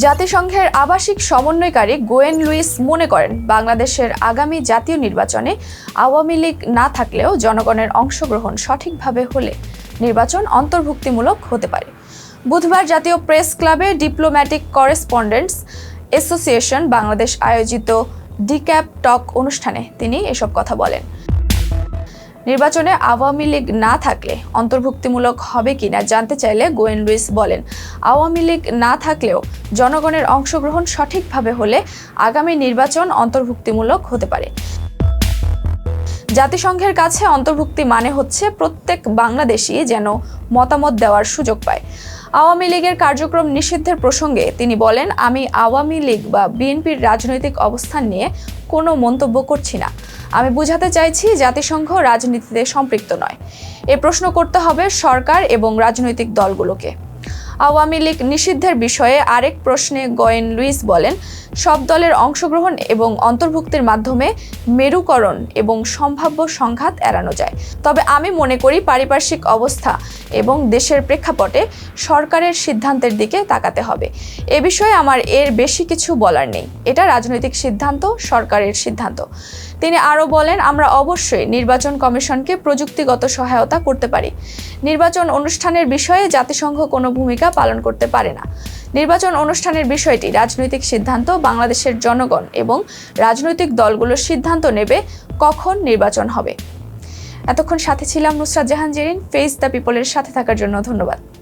জাতিসংঘের আবাসিক সমন্বয়কারী গোয়েন লুইস মনে করেন, বাংলাদেশের আগামী জাতীয় নির্বাচনে আওয়ামী লীগ না থাকলেও জনগণের অংশগ্রহণ সঠিকভাবে হলে নির্বাচন অন্তর্ভুক্তিমূলক হতে পারে। বুধবার জাতীয় প্রেস ক্লাবে ডিপ্লোম্যাটিক করেসপন্ডেন্টস অ্যাসোসিয়েশন বাংলাদেশ আয়োজিত ডিক্যাপ টক অনুষ্ঠানে তিনি এসব কথা বলেন। নির্বাচনে আওয়ামী লীগ না থাকলে অন্তর্ভুক্তিমূলক হবে কিনা জানতে চাইলে গোয়েন লুইস বলেন, আওয়ামী লীগ না থাকলেও জনগণের অংশগ্রহণ সঠিকভাবে হলে আগামী নির্বাচন অন্তর্ভুক্তিমূলক হতে পারে। জাতিসংঘের কাছে অন্তর্ভুক্তি মানে হচ্ছে প্রত্যেক বাংলাদেশি যেন মতামত দেওয়ার সুযোগ পায়। আওয়ামী লীগের কার্যক্রম নিষিদ্ধের প্রসঙ্গে তিনি বলেন, আমি আওয়ামী লীগ বা বিএনপির রাজনৈতিক অবস্থান নিয়ে কোনো মন্তব্য করছি না। আমি বুঝাতে চাইছি জাতিসংঘ রাজনীতিতে সম্পৃক্ত নয়। এ প্রশ্ন করতে হবে সরকার এবং রাজনৈতিক দলগুলোকে। আওয়ামী লীগ নিষিদ্ধের বিষয়ে আরেক প্রশ্নে গোয়েন লুইস বলেন, সব দলের অংশগ্রহণ এবং অন্তর্ভুক্তির মাধ্যমে মেরুকরণ এবং সম্ভাব্য সংঘাত এড়ানো যায়। তবে আমি মনে করি পারিপার্শ্বিক অবস্থা এবং দেশের প্রেক্ষাপটে সরকারের সিদ্ধান্তের দিকে তাকাতে হবে। এ বিষয়ে আমার এর বেশি কিছু বলার নেই। এটা রাজনৈতিক সিদ্ধান্ত, সরকারের সিদ্ধান্ত। তিনি আরও বলেন, আমরা অবশ্যই নির্বাচন কমিশনকে প্রযুক্তিগত সহায়তা করতে পারি। নির্বাচন অনুষ্ঠানের বিষয়ে জাতিসংঘ কোনো ভূমিকা পালন করতে পারে না। নির্বাচন অনুষ্ঠানের বিষয়টি রাজনৈতিক সিদ্ধান্ত, বাংলাদেশের জনগণ এবং রাজনৈতিক দলগুলোর সিদ্ধান্ত নেবে কখন নির্বাচন হবে। এতক্ষণ সাথে ছিলাম নুসরাত জাহান জেরিন ফেস দ্য পিপলের সাথে থাকার জন্য ধন্যবাদ।